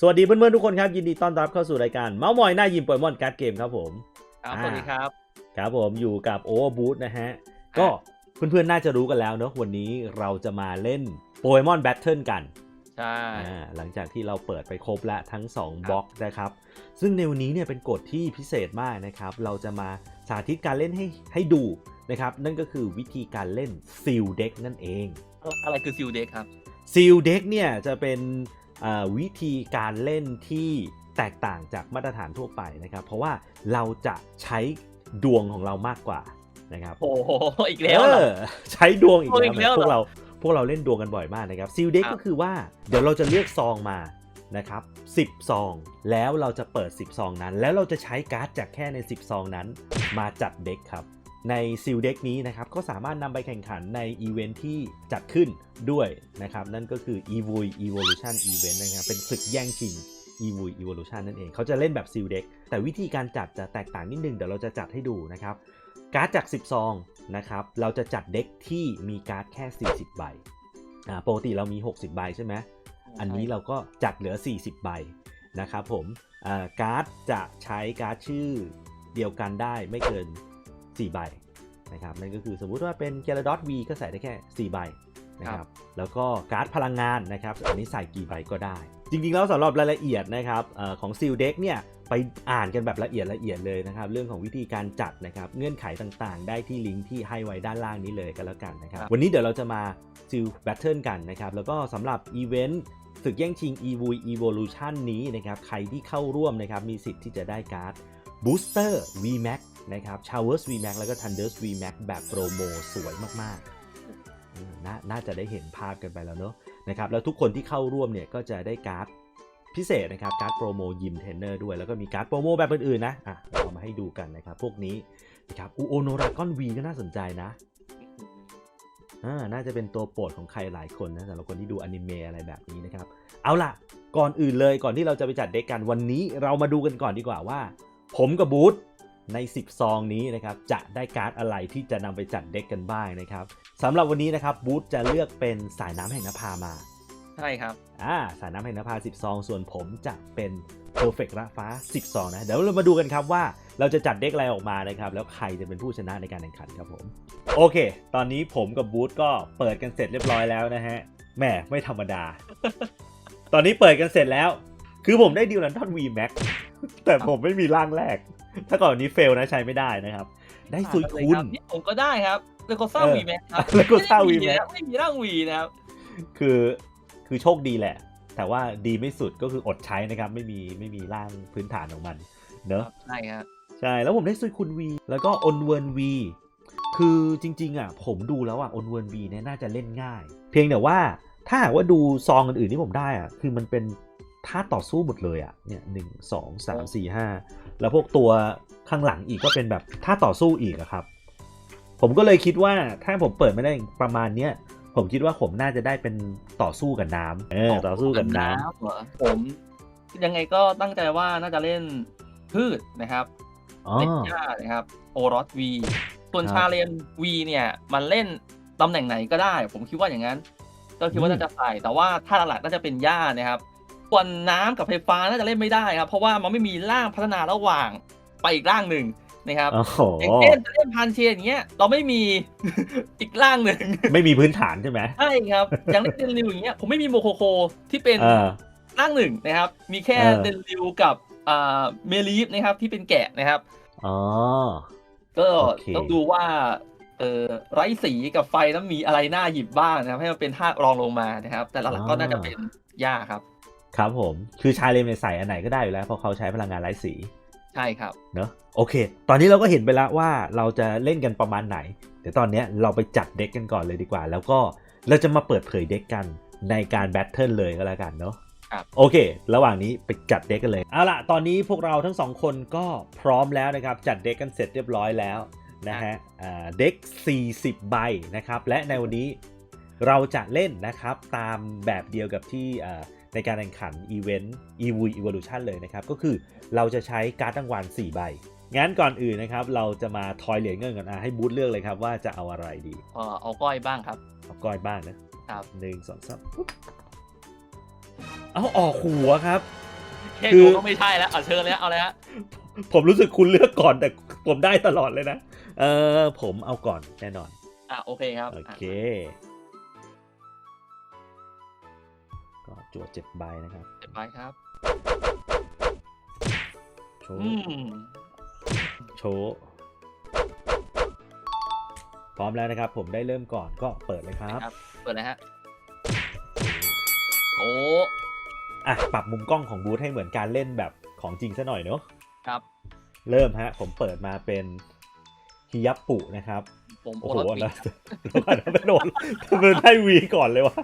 สวัสดีเพื่อนๆทุกคนครับยินดีต้อนรับเข้าสู่รายการเมาส์มอยหน้ายิมโปเกมอนการ์ดเกมครับผมครับอ่าสวัสดีครับครับผมอยู่กับโอเวอร์บูธนะฮะก็เพื่อนๆน่าจะรู้กันแล้วเนอะวันนี้เราจะมาเล่นโปเกมอนแบทเทิลกันใช่อ่าหลังจากที่เราเปิดไปครบแล้วทั้ง 2บล็อกนะครับ ซึ่งในวันนี้เนี่ยเป็นกฎที่พิเศษมากนะครับ เราจะมาสาธิตการเล่นให้ให้ดูนะครับ นั่นก็คือวิธีการเล่นซิลเด็กนั่นเอง อะไรคือซิลเด็กครับซีลเด็กเนี่ยจะเป็นอ่า วิธีการเล่นที่แตกต่างจากมาตรฐานทั่วไปนะครับ เพราะว่าเราจะใช้ดวงของเรามากกว่านะครับโอ้โหอีกแล้วเหรอเออใช้ดวงอีกโอ้แล้วอีกแล้วพวกเหรอเราพวกเราเล่นดวงกันบ่อยมากนะครับซีลเด็กครับก็คือว่าเดี๋ยวเราจะเลือกซองมานะครับ10ซองแล้วเราจะเปิด 10ซองนั้น แล้วเราจะใช้การ์ดจากแค่ใน 10ซองนั้น มาจัดเด็กครับ ในซิลเด็กนี้นะครับก็สามารถนำไปแข่งขันในอีเวนท์ที่จัดขึ้นด้วยนะครับนั่นก็คือ e v o i Evolution Event นะครับเป็นศึกแย่งชิง e v o i Evolution นั่นเองเขาจะเล่นแบบซิลเด็กแต่วิธีการจัดจะแตกต่างนิดนึงเดี๋ยวเราจะจัดให้ดูนะครับการ์ดจาก 10 ซองนะครับเราจะจัดเด็กที่มีการ์ดแค่ 40 ใบอ่าปกติเรามี 60 ใบใช่ไหมอันนี้เราก็จัดเหลือ 40 ใบนะครับผมอ่าการ์ดจะใช้การ์ดชื่อเดียวกันได้ไม่เกิน 4 ใบนะครับนั่นก็คือสมมุติว่าเป็น g a l a d o t V ก็ใส่ได้แค่ 4 ใบนะครับแล้วก็การ์ดพลังงานนะครับอันนี้ใส่กี่ใบก็ได้ จริงๆแล้วสำหรับรายละเอียดนะครับเออของ Seal Deck เนี่ยไปอ่านกันแบบละเอียดละเอียดเลยนะครับ เรื่องของวิธีการจัดนะครับเงื่อนไขต่างๆ ได้ที่ลิงก์ที่ให้ไว้ด้านล่างนี้เลยกันแล้วกันนะครับ วันนี้เดี๋ยวเราจะมา Seal Battle กันนะครับ แล้วก็สำหรับอีเวนต์ศึกแย่งชิง e v o i Evolution นี้นะครับ ใครที่เข้าร่วมนะครับมีสิทธิ์ที่จะได้การ์ด Booster VMAX นะครับ Showers VMAX แล้วก็ Thunders VMAX แบบโปรโมสวยมากๆนน่าจะได้เห็นภาพกันไปแล้วเนอะนะครับแล้วทุกคนที่เข้าร่วมเนี่ยก็จะได้การ์ดพิเศษนะครับการ์ดโปรโมยิมเทรนเนอร์ด้วยแล้วก็มีการ์ดโปรโมแบบอื่นๆนะอะเอามาให้ดูกันนะครับพวกนี้นะครับอูโอนรากอนวีก็น่าสนใจนะอ่าน่าจะเป็นตัวโปรดของใครหลายคนนะสำหรับคนที่ดูอนิเมะอะไรแบบนี้นะครับเอาล่ะก่อนอื่นเลยก่อนที่เราจะไปจัดเด็กกันวันนี้เรามาดูกันก่อนดีกว่าว่า ผมกับบูธ ใน 10 ซองนี้นะครับจะได้การ์ดอะไรที่จะนำไปจัดเด็กกันบ้างนะครับสำหรับวันนี้นะครับบูธจะเลือกเป็นสายน้ำแห่งนภามาใช่ครับอ่าสายน้ำแห่งนภา10ซองส่วนผมจะเป็น Perfect ระฟ้า 10 ซองนะเดี๋ยวเรามาดูกันครับว่าเราจะจัดเด็กอะไรออกมานะครับแล้วใครจะเป็นผู้ชนะในการแข่งขันครับผม โอเค ตอนนี้ผมกับบูธก็เปิดกันเสร็จเรียบร้อยแล้วนะฮะแหมไม่ธรรมดา ตอนนี้เปิดกันเสร็จแล้ว คือผมได้ดิวลันทอน V Max แต่ผมไม่มีร่างแรก ถ้าก่อนนี้เฟลนะใช้ไม่ได้นะครับ ได้ซุยคุณนี่ผมก็ได้ครับเลโกซ่าเออวีแม็กครับ Legosa ไม่ V มี Max นะไม่มีร่างวีนะครับ คือคือโชคดีแหละ แต่ว่าดีไม่สุดก็คืออดใช้นะครับ ไม่มีไม่มีร่างพื้นฐานของมันเนอะใช่ครับใช่แล้วผมได้ซุยคุณวีแล้วก็อนเวิร์นวีคือจริง ๆ อะ ผมดูแล้วอะอนเวิร์นวีเนี่ยน่าจะเล่นง่าย เพียงแต่ว่าถ้าหากว่าดูซองอื่นๆที่ผมได้อะคือมันเป็นท่าต่อสู้หมดเลยอะเนี่ยหนึ่งสองสามสี่ห้า แล้วพวกตัวข้างหลังอีกก็เป็นแบบท่าต่อสู้อีกอะครับ ผมก็เลยคิดว่าถ้าผมเปิดไม่ได้ประมาณเนี้ยผมคิดว่าผมน่าจะได้เป็นต่อสู้กับน้ำเออต่อสู้กับน้ำเหรอผมยังไงก็ตั้งใจว่าน่าจะเล่นพืชนะครับอ๋อเล่นหญ้านะครับโอรสวีส่วนครับชาเลนวีเนี่ยมันเล่นตำแหน่งไหนก็ได้ ผมคิดว่าอย่างนั้น ก็คิดว่าอืมน่าจะใส่แต่ว่าถ้าหลักๆน่าจะเป็นหญ้านะครับ ส่วนน้ำกับไฟฟ้าน่าจะเล่นไม่ได้ครับ เพราะว่ามันไม่มีร่างพัฒนาระหว่างไปอีกร่างหนึ่งนะครับโอ้โหอย่างเช่นจะเล่นพันเชียอย่างเงี้ยเราไม่มีอีกร่างหนึ่งไม่มีพื้นฐานใช่ไหมใช่ครับอย่างเล่นเดนริวอย่างเงี้ยผมไม่มีโมโคโคที่เป็นเออร่างหนึ่งนะครับ มีแค่เออเดนริวกับอ่าเมลีฟนะครับที่เป็นแกะนะครับอ๋อก็โอเคต้องดูว่าเออไร้สีกับไฟนั้นมีอะไรน่าหยิบบ้างนะครับ ให้มันเป็นธาตุรองลงมานะครับ แต่หลักๆก็น่าจะเป็นหญ้าครับ ครับผม คือชายเลมเนี่ยใส่อันไหนก็ได้อยู่แล้วเพราะเขาใช้พลังงานไร้สี ใช่ครับ เนอะโอเค ตอนนี้เราก็เห็นไปแล้วว่าเราจะเล่นกันประมาณไหน เดี๋ยวตอนเนี้ยเราไปจัดเด็กกันก่อนเลยดีกว่า แล้วก็เราจะมาเปิดเผยเด็กกันในการแบทเทิลเลยก็แล้วกันเนาะครับโอเค ระหว่างนี้ไปจัดเด็กกันเลย เอาล่ะ ตอนนี้พวกเราทั้งสองคนก็พร้อมแล้วนะครับ จัดเด็กกันเสร็จเรียบร้อยแล้วนะฮะอ่าเด็ก 40 ใบนะครับ และในวันนี้เราจะเล่นนะครับตามแบบเดียวกับที่อ่า ในการแข่งขันอีเวนต์ e v o Evolution เลยนะครับ ก็คือเราจะใช้การ์ดรางวัล4ใบงั้นก่อนอื่นนะครับ เราจะมาทอยเหรียญเงินกันอะให้บูธเลือกเลยครับว่าจะเอาอะไรดีเออเอาก้อยบ้างครับ เอาก้อยบ้างนะครับหนึ่งสองสามปุ๊บเอาออกหัวครับแค่คือดูก็ไม่ใช่แล้วเอาเชิญเลยฮะเอาเลยฮะผมรู้สึกคุณเลือกก่อนแต่ผมได้ตลอดเลยนะ เออผมเอาก่อนแน่นอน อะโอเคครับ โอเค จวดเจ็ดใบนะครับเจ็ดใบครับโชอืว์มโชว์พร้อมแล้วนะครับ ผมได้เริ่มก่อนก็เปิดเลยครับ ครับ เปิดเลยฮะโอ้อะปรับมุมกล้องของบูธให้เหมือนการเล่นแบบของจริงซะหน่อยเนาะครับ เริ่มฮะ ผมเปิดมาเป็นฮิยับปุนะครับ ผมโอ้โอโหรสแล้วปีแล้วก็ไม่โดนทำไมได้วีก่อนเลยวะ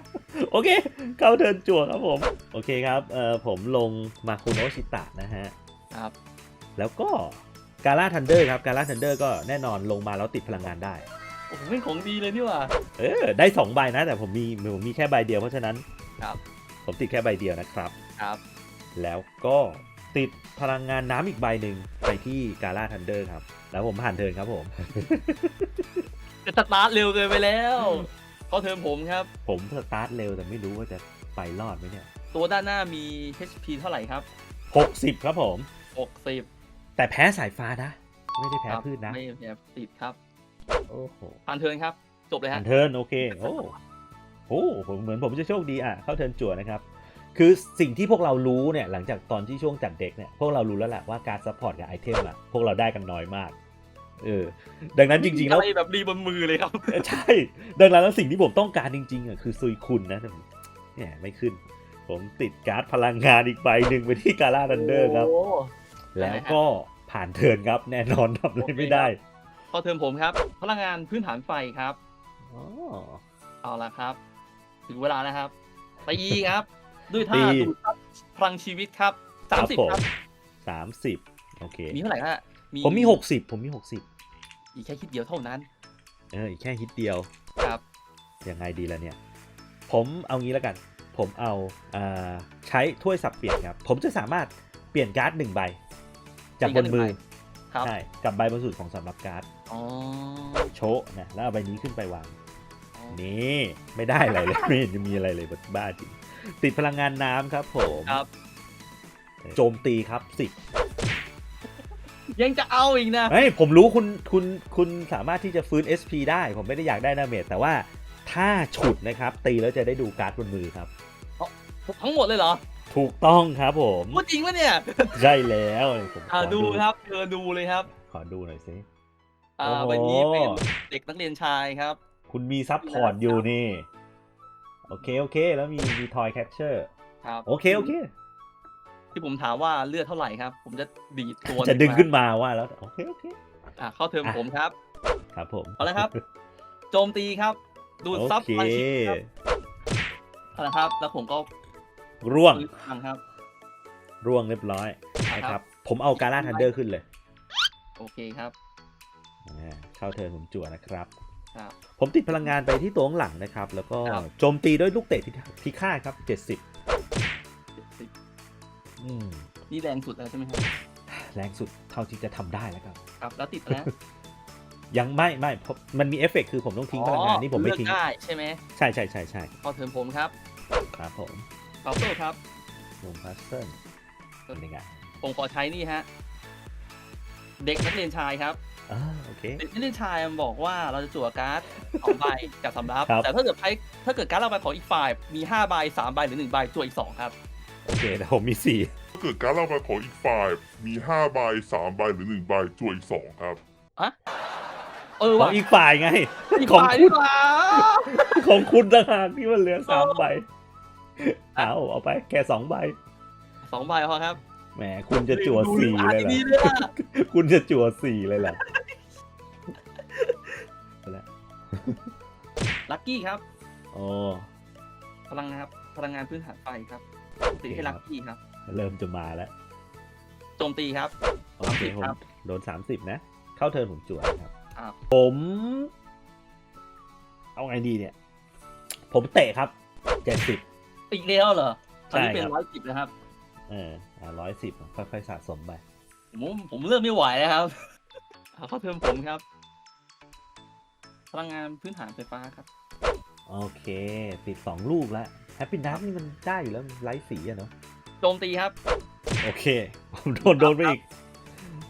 โอเค เข้าเทิร์นจั่วครับผม โอเคครับเอ่อผมลงมาคุโนะชิตะนะฮะ ครับ แล้วก็กา a าทันเดอร์ครับกา a าทันเดอร์ก็แน่นอนลงมาแล้วติดพลังงานได้ โอ้โหเป็นของดีเลยนี่หว่า เออ ได้2ใบนะ แต่ผมมีผมมีแค่ใบเดียวเพราะฉะนั้นครับ ผมติดแค่ใบเดียวนะครับ ครับ แล้วก็ ติดพลังงานน้ำอีกใบหนึ่งไปที่กา a าทันเดอร์ครับ แล้วผมผ่านเทิร์นครับผม จะสตาร์ทเร็วเกินไปแล้วเขาเทิร์นผมครับ ผมสตาร์ทเร็วแต่ไม่รู้ว่าจะไปรอดไหมเนี่ย ตัวด้านหน้ามี HP เท่าไหร่ครับ 60 ครับผม 60แต่แพ้สายฟ้านะ ไม่ได้แพ้ครับพืชนะไม่แพ้ติดครับโอ้โหผ่านเทิร์นครับ จบเลยผ่าฮะนเทิร์นโอเค โอ้โหผมเหมือนผมจะโชคดีอะเข้าเทิร์นจั่วนะครับ คือสิ่งที่พวกเรารู้เนี่ยหลังจากตอนที่ช่วงจัดเด็กเนี่ยพวกเรารู้แล้วแหละว่าการซัพพอร์ตกับไอเทมอะพวกเราได้กันน้อยมากเออดังนั้นจริงๆแล้วอะไรแบบรีบนมือเลยครับใช่ ดังนั้นแล้วสิ่งที่ผมต้องการจริงๆอะคือซุยคุณนะแต่ผมเนี่ยไม่ขึ้น ผมติดการ์ดพลังงานอีกใบหนึ่งไปที่กา a า t ันเดอร์ครับโอ้แล้วก็ผ่านเทิร์นครับ แน่นอนทำอะไรไม่ได้เข้าเทิร์นผมครับ พลังงานพื้นฐานไฟครับอ๋อเอาละครับ ถึงเวลานะครับตีครับ ด้วยท่าตี ดูดซับพลังชีวิตครับครัสามบสิบผมครับสามสิบโอเค มีเท่าไหร่ฮะผมมีหกสิบผมมีหกสิบอีกแค่คิดเดียวเท่านั้นเอออีกแค่ฮิตเดียว ครับยังไงดีล่ะเนี่ย ผมเอางี้แล้วกัน ผมเอาอ่าใช้ถ้วยสับเปลี่ยนครับ ผมจะสามารถเปลี่ยนการ์ดหนึ่งใบ จากบนมือครับใช่กับใบบนสุดของสำหรับการ์ดอ๋อโชะนะแล้วเอาใบนี้ขึ้นไปวาง นี่ไม่ได้อะไรเลย ไม่เห็นจะมีอะไรเลยบ้าจริง ติดพลังงานน้ำครับผมครับ โจมตีครับสิบยังจะเอาอีกนะเฮ้ยผมรู้คุณคุณคุณสามารถที่จะฟื้น SP ได้ ผมไม่ได้อยากได้ดาเมจแต่ว่าถ้าฉุดนะครับ ตีแล้วจะได้ดูการ์ดบนมือครับ ทั้งหมดเลยเหรอ ถูกต้องครับผมพูดจริงปะเนี่ยใช่แล้วผมขอ่าอดูครับเธอดูเลยครับ ขอดูหน่อยสิ อ่าโอ้โหวันนี้เป็นเด็กนักเรียนชายครับ คุณมีซับพอร์ตอยู่นี่ โอเค โอเค แล้วมีมีทอยแคปเชอร์ครับโอเค โอเคที่ผมถามว่าเลือดเท่าไหร่ครับ ผมจะดีดตัวจะดึงขึ้นมาว่าแล้วโอเคโอเคอ่าเข้าเทอมผมครับ ครับผมเอาละครับ โจมตีครับ ดูดซับโอเคพลังชีวิตครับเอาละครับ แล้วผมก็ร่วงฟื้นพลังครับ ร่วงเรียบร้อยครับนะครับ ผมเอาการ่าทันเดอร์ขึ้นเลย โอเคครับอ่าเข้าเทิร์นผมจั่วนะครับครับ ผมติดพลังงานไปที่ตัวข้างหลังนะครับ แล้วก็ครับโจมตีด้วยลูกเตะที่พิฆาตครับ70สิบอืมนี่แรงสุดแล้วใช่ไหมครับ แรงสุดเท่าที่จะทำได้แล้วครับ ครับแล้วติดแล้วยังไม่ไม่เพราะมันมีเอฟเฟกต์คือผมต้องทิ้งพลังงานนี่ผมไม่ทิ้งเลือกได้ใช่ไหมใช่ใช่ใช่ใช่เข้าเทอมผมครับครับผมเบาเตอร์ครับลงพัซเซิลเป็นยังไงผมขอใช้นี่ฮะ เด็กนักเรียนชายครับอ่าโอ เคเด็กนักเรียนชายมันบอกว่าเราจะจั่วการ์ดสองใบจากสำรับ ครับ แต่ถ้าเกิดใช้ถ้าเกิดการ์ดเราไปของอีกฝ่ายมีห้าใบสามใบหรือหนึ่งใบจั่วอีกสองครับ โอเคแต่ผมมีสี่ถ้าเกิดการดเราไปของอีกฝ่ายมี5ใบ3ใบหรือ1ใบจ่วยอีก2ครับ เออขอว่ะงอีกฝ่ายไง อีกของฝ่ายคุดีณกว่าของคุณต่างหากที่มันเหลือสามใบเอาเอาไปแค่สองใบสองใบพอครับแหมคุณจะจั่วดูสี่อ่านเลยเหรดีอๆด้วยอะคุณจะจั่วสี่เลยเหรอ ลัคกี้ครับโอ้พลังงานครับพลังงานพื้นฐานไฟครับตีให้ลัคกี้ครับ เริ่มจะมาแล้วโจมตีครับโอเคผ30มครับโดนสามสิบนะ เข้าเทิร์นผมจั่วครับอ่าผม เอาไงดีเนี่ย ผมเตะครับเจ็ดสิบอีกแล้วเหรอตอนนี้ใช่เป็นครับร้อยสิบนะครับ เออร้อยสิบค่อยๆสะสมไปผมผมเริ่มไม่ไหวแล้วครับเอาเข้าเทอมผมครับ พลังงานพื้นฐานไฟฟ้าครับ โอเคติดสองลูกแล้วแฮปปี้นัทนี่มันได้อยู่แล้วมันไร้สีอะเนาะโจมตีครับ โอเคผมโดนโดนไปอีก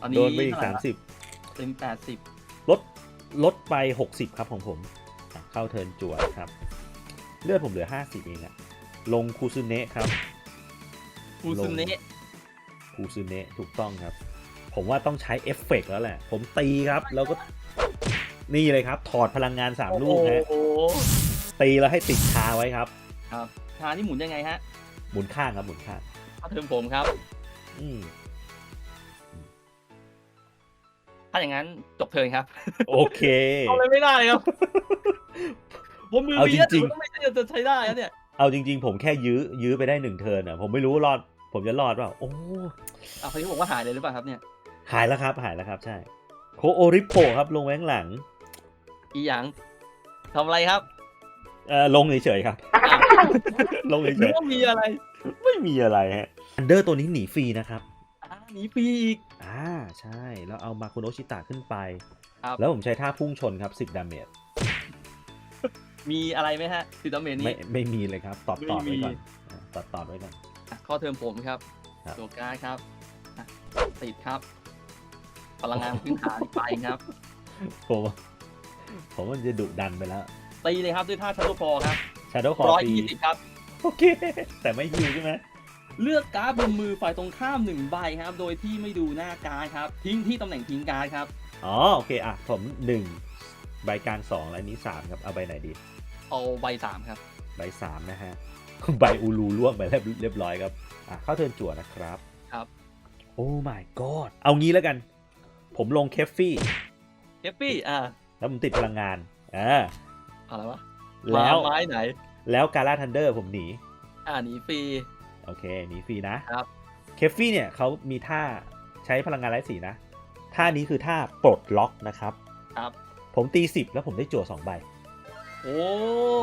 ตอนนี้โดนไปอีกเท่สามหร่สิบเป็นแปดสิบลดลดไปหกสิบครับของผมอะเข้าเทิร์นจั่วครับ เลือดผมเหลือห้าสิบเองอะลงคูซุเนะครับ คูซุเนะคูซุเนะถูกต้องครับ ผมว่าต้องใช้เอฟเฟกต์แล้วแหละ ผมตีครับ แล้วก็นี่เลยครับ ถอดพลังงานสามลูกฮะ โอ้โห ตีแล้วให้ติดคาไว้ครับ ครับทางที่หมุนยังไงฮะหมุนข้างครับหมุนข้างเข้าเทิร์นผมครับ อืมถ้าอย่างนั้นจบเทิร์นครับโอเคเอาเลยไม่ได้ครับบนมือเอามีจริงๆก็ไม่ใช่จะใช้ได้นะเนี่ย เอาจริง ๆ ผมแค่ยื้อยื้อไปได้หนึ่งเทิร์นอะผมไม่รู้รอด ผมจะรอดเปล่าโอ้อะคนที่บอกว่าหายเลยหรือเปล่าครับเนี่ยหายแล้วครับหายแล้วครับ ใช่ โคโอริโปครับลงไว้ข้างหลัง อีหยังทำอะไรครับ เอ่อลงเฉยๆครับอะลงเฉนึกยว่ามีอะไรๆไม่มีอะไรฮะอันเดอร์ตัวนี้หนีฟรีนะครับ อ่าหนีฟรีอีก อ่าใช่ แล้วเอามาคุโนชิตะขึ้นไป ครับ แล้วผมใช้ท่าพุ่งชนครับ10ดาเมจมีอะไรไหมฮะติดตามเมนไม่นี้ไม่มีเลยครับ ตอดตอดไม่ไว้มี ก่อนอ่าตอดตอดไว้ก่อน อะข้อเทอมผมครับครับ ตัวการดครับอะติดครับ พลังงานพื้นฐานไปครับ ผมผมมันจะดุดันไปแล้ว ตีเลยครับด้วยท่าชัตโตฟอครับชาโดว์คอร้อยตียี่สิบครับ โอเค แต่ไม่ฮิวใช่ไหมเลือกการ์ดบนมือฝ่ายตรงข้ามหนึ่งใบครับ โดยที่ไม่ดูหน้าการ์ดครับ ทิ้งที่ตำแหน่งทิ้งการ์ดครับ อ๋อ โอเค อะ ผมหนึ่งใบกลางสองและอันนี้สามครับ เอาใบไหนดี เอาใบสามครับ ใบสามนะฮะ ใบอูรูล่วงไปเรียบเรียบร้อยครับ อะ เข้าเทิร์นจั่วนะครับ ครับ โอ้ my god เอางี้แล้วกัน ผมลงเคฟฟี่เอฟฟี่ อ่า แล้วผมติดพลังงาน อ่า อะไรวะแล้วมาไม้ไหน แล้วการ่าทันเดอร์ผมหนี อ่าหนีฟรี โอเคหนีฟรีนะครับ เคฟฟี่เนี่ยเขามีท่าใช้พลังงานไร้สีนะ ท่านี้คือท่าปลดล็อกนะครับ ครับ ผมตีสิบแล้วผมได้จั่วสองใบ โอ้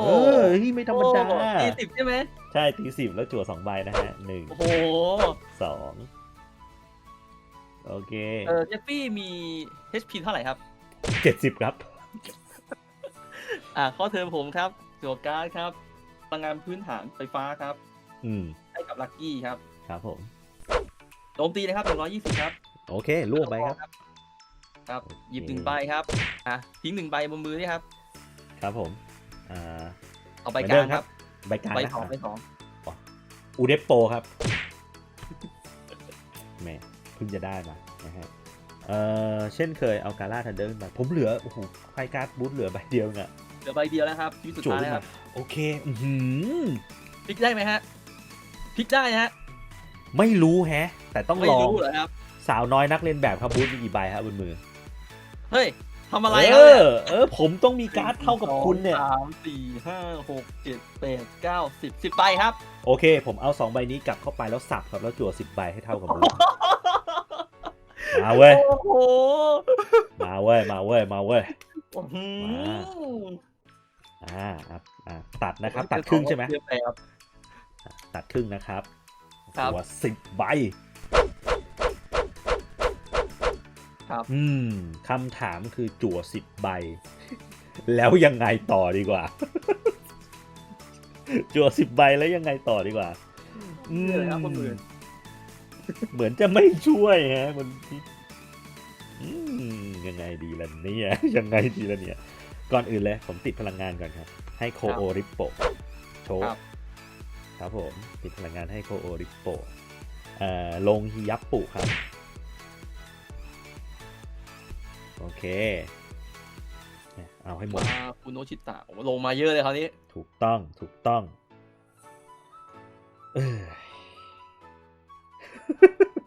เออเฮ้ยไม่ธรรมดาโอ้ตีสิบใช่ไหม ใช่ตีสิบแล้วจั่วสองใบนะฮะหนึ่งโอ้โหสองโอเค เออเจฟฟี่มี HP เท่าไหร่ครับเจ็ดสิบครับ อ่าข้อเทอมผมครับตัวการ์ดครับพลังงานพื้นฐานไฟฟ้าครับ อืม ให้กับลัคกี้ครับครับผม โจมตีนะครับ120ครับโอเคล่วงไปครับ ครับ หยิบหนึ่งใบครับอะทิ้งหนึ่งใบบนมือนี่ครับ ครับผม อ่า เอาใบเหมือนกเดิลามงคครัรับบใบกลางใบนะสองใบสองอูเดปโปครับแหม่เพิ่งจะได้มานะฮะเอ่อเช่นเคยเอาการ่าทันเดอร์ขึ้นมา ผมเหลือ โอ้โหไพ่การ์ดบูทเหลือใบเดียวไงเห ลือใบเดียวแล้วครับชีวิตสุดจุ๋ท้ายมแล้วคมารับโอเคอือหือพลิกได้ไหมฮะพลิกได้นะฮะไม่รู้แฮะ แต่ต้องไม่ลองรู้เหรอครับสาวน้อยนักเรียนแบบครับบูธมีกี่ใบครับบนมือเฮ้ยทำอะไรเอครับเนี่ยอเออ ผมต้องมีการ์ดเท่ากับคุณเนี่ยสามสี่ห้าหกเจ็ดแปดเก้าสิบสิบใบครับ โอเค ผมเอาสองใบนี้กลับเข้าไปแล้วสับครับแล้วจั่วสิบใบให้เท่ากับบูธมาเว้ยโอ้โหมาเว้ยมาเว้ยมาเว้ย อื้อหืออ่าอะอ่าตัดนะครับ ตัดครึ่งใช่ไหมเรียบร้อยครับอะตัดครึ่งนะครับครับตัวสิบใบครับอืมคำถามคือจั่วสิบใบ แล้วยังไงต่อดีกว่า จั่วสิบใบแล้วยังไงต่อดีกว่าอืมนี่เลยครับคนอื่นเหมือนจะไม่ช่วยฮะมันอืมยังไงดีล่ะเนี่ยยังไงดีล่ะเนี่ย ก่อนอื่นเลยผมติดพลังงานก่อนครับ ให้โคโอริปโปโชว์ครับครับผม ติดพลังงานให้โคโอริปโปเอ่อลงฮิยับปุครับ โอเคเนี่ยเอาให้หมดมาคุณโนชิตะโอ้โหลงมาเยอะเลยคราวนี้ ถูกต้องถูกต้องเออ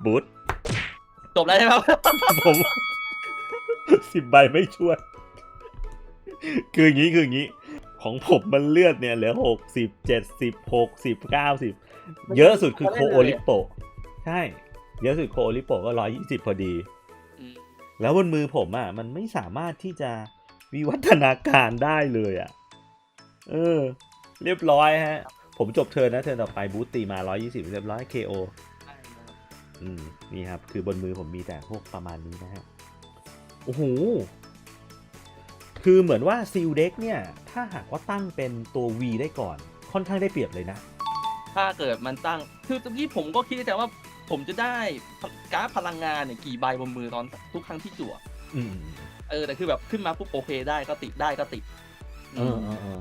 บูธจบแล้วใช่ไหมครับผมสิบใบไม่ช่วย คืออย่างนี้คืออย่างนี้ ของผมมันเลือดเนี่ยเหลือหกสิบเจ็ดสิบหกสิบเก้าสิบเยอะสุดคือโคโอริโปใช่ เยอะสุดโคโอริโปก็ร้อยยี่สิบพอดีอืมแล้วบนมือผมอะ มันไม่สามารถที่จะวิวัฒนาการได้เลยอะ เออ เรียบร้อยฮะ ผมจบเทิร์นนะเทิร์นต่อไปบูตตีมา120เรียบร้อย KO ใช่ครับอืมนี่ครับ คือบนมือผมมีแต่พวกประมาณนี้นะฮะ โอ้โห คือเหมือนว่าซีลเด็กเนี่ย ถ้าหากว่าตั้งเป็นตัว V ได้ก่อน ค่อนข้างได้เปรียบเลยนะ ถ้าเกิดมันตั้ง คือตะกี้ผมก็คิดในใจว่าผมจะได้การ์ดพลังงานเนี่ยกี่ใบบนมือตอนทุกครั้งที่จั่วอืมเออแต่คือแบบขึ้นมาปุ๊บโอเคได้ก็ติดได้ก็ติดเออเออเออ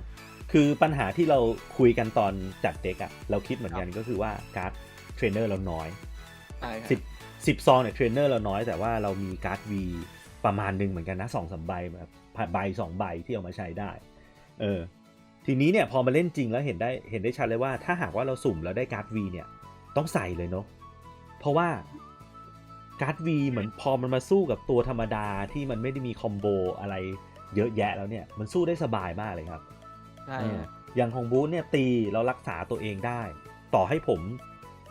คือปัญหาที่เราคุยกันตอนจัดเด็กอะเราคิดเหมือนกันก็คือว่าการ์ดเทรนเนอร์เราน้อยใช่ครับสิบสิบซองเนี่ยเทรนเนอร์เราน้อยแต่ว่าเรามีการ์ด V ประมาณหนึ่งเหมือนกันนะสองสามใบแบบ ใบสองใบที่เอามาใช้ได้ เออ ทีนี้เนี่ยพอมาเล่นจริงแล้วเห็นได้เห็นได้ชัดเลยว่า ถ้าหากว่าเราสุ่มแล้วได้การ์ด V เนี่ยต้องใส่เลยเนาะ เพราะว่าการ์ด V เหมือนพอมันมาสู้กับตัวธรรมดาที่มันไม่ได้มีคอมโบอะไรเยอะแยะแล้วเนี่ยมันสู้ได้สบายมากเลยครับ ใช่เออฮะอย่างของบูธเนี่ยตีเรารักษาตัวเองได้ ต่อให้ผม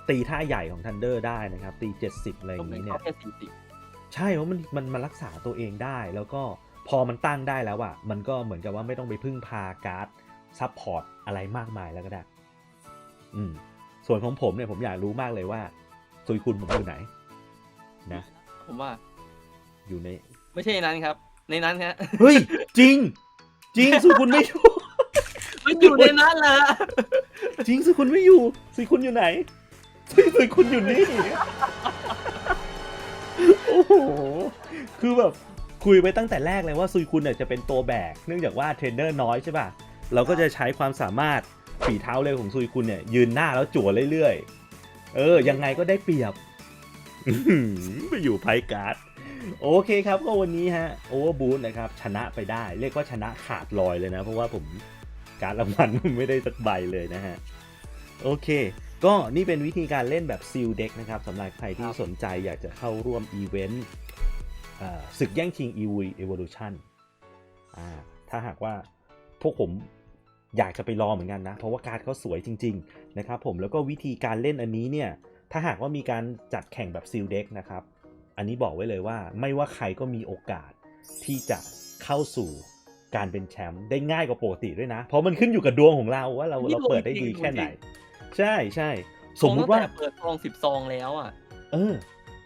ตีท่าใหญ่ของทันเดอร์ได้นะครับ ตี 70 อะไรอก็ย่างเป็นนี้เนี่ข้อยแค่สี่สิบใช่เพราะมันมันมันรักษาตัวเองได้แล้วก็ พอมันตั้งได้แล้วอะมันก็เหมือนกับว่าไม่ต้องไปพึ่งพาการ์ดซับพอร์ตอะไรมากมายแล้วก็ได้ อืม ส่วนของผมเนี่ยผมอยากรู้มากเลยว่าซุยคุณผมอยู่ไหน นะ ผมว่า อยู่ใน ไม่ใช่ในนั้นครับ ในนั้นฮะเฮ้ยจริง จริงซุยคุณไม่อยู่มันอยู่ในนั้นแหละจริงซุยคุณไม่อยู่ซุยคุณอยู่ไหนซุยซุยคุณอยู่นี่โอ้โหคือแบบ คุยไปตั้งแต่แรกเลยว่าซุยคุณเนี่ยจะเป็นตัวแบก เนื่องจากว่าเทรนเนอร์น้อยใช่ป่ะ เราก็จะใช้ความสามารถฝีเท้าเร็วของซุยคุณเนี่ยยืนหน้าแล้วจั่วเรื่อยๆ เออ ยังไงก็ได้เปรียบไปอยู่ไพการ์ดโอเคครับก็วันนี้ฮะโอเวอร์บูธนะครับชนะไปได้ เรียกว่าชนะขาดลอยเลยนะ เพราะว่าผมการรางวัลไม่ได้สักใบเลยนะฮะ โอเค ก็นี่เป็นวิธีการเล่นแบบซีลเด็กนะครับสำหรับใครที่สนใจอยากจะเข้าร่วมอีเวนต์ ศึกแย่งชิง e v Evolution อ่าถ้าหากว่าพวกผมอยากจะไปรอเหมือนกันนะ เพราะว่าการ์ดเขาสวยจริง ๆ นะครับผมแล้วก็วิธีการเล่นอันนี้เนี่ย ถ้าหากว่ามีการจัดแข่งแบบซีลเด็กนะครับ อันนี้บอกไว้เลยว่าไม่ว่าใครก็มีโอกาสที่จะเข้าสู่การเป็นแชมป์ได้ง่ายกว่าปกติด้วยนะ เพราะมันขึ้นอยู่กับดวงของเราว่าเรานี่เราเปิดได้ดวงจริดีงแค่ไหนดวงจริใช่ใช่สสมมมุมติติว่าว่าเปิดซองสิบซองแล้วอะ เออ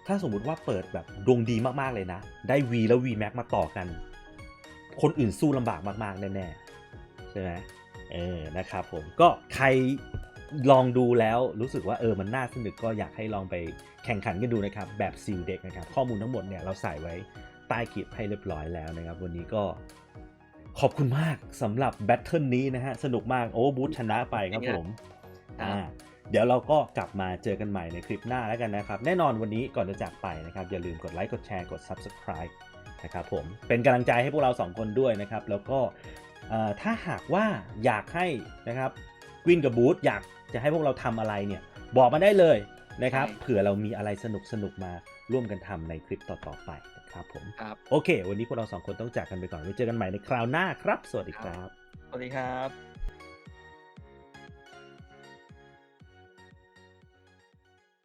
ถ้าสมมุติว่าเปิดแบบดวงดีมากๆเลยนะ ได้ V แล้ว V Max มาต่อกัน คนอื่นสู้ลำบากมากๆแน่ๆใช่ไหมเออนะครับผมก็ใครลองดูแล้วรู้สึกว่าเออมันน่าสนุกก็อยากให้ลองไปแข่งขันกันดูนะครับ แบบซีลเด็กนะครับ ข้อมูลทั้งหมดเนี่ยเราใส่ไว้ใต้คลิปให้เรียบร้อยแล้วนะครับ วันนี้ก็ขอบคุณมากสำหรับแบทเทิลนี้นะฮะ สนุกมากโอ้บูธชนะไปครับผมครับอ่า เดี๋ยวเราก็กลับมาเจอกันใหม่ในคลิปหน้าแล้วกันนะครับ แน่นอนวันนี้ก่อนจะจากไปนะครับ อย่าลืมกดไลค์กดแชร์กด Subscribe นะครับผมเป็นกำลังใจให้พวกเรา 2 คนด้วยนะครับ แล้วก็เอ่อถ้าหากว่าอยากให้นะครับวินกับบูธอยากจะให้พวกเราทำอะไรเนี่ยบอกมาได้เลยนะครับใช่เผื่อเรามีอะไรสนุกสนุกๆมาร่วมกันทำในคลิปต่อๆไปนะครับผมครับโอเค วันนี้พวกเราสองคนต้องจากกันไปก่อนไว้เจอกันใหม่ในคราวหน้าครับ สวัสดีครับ สวัสดีครับ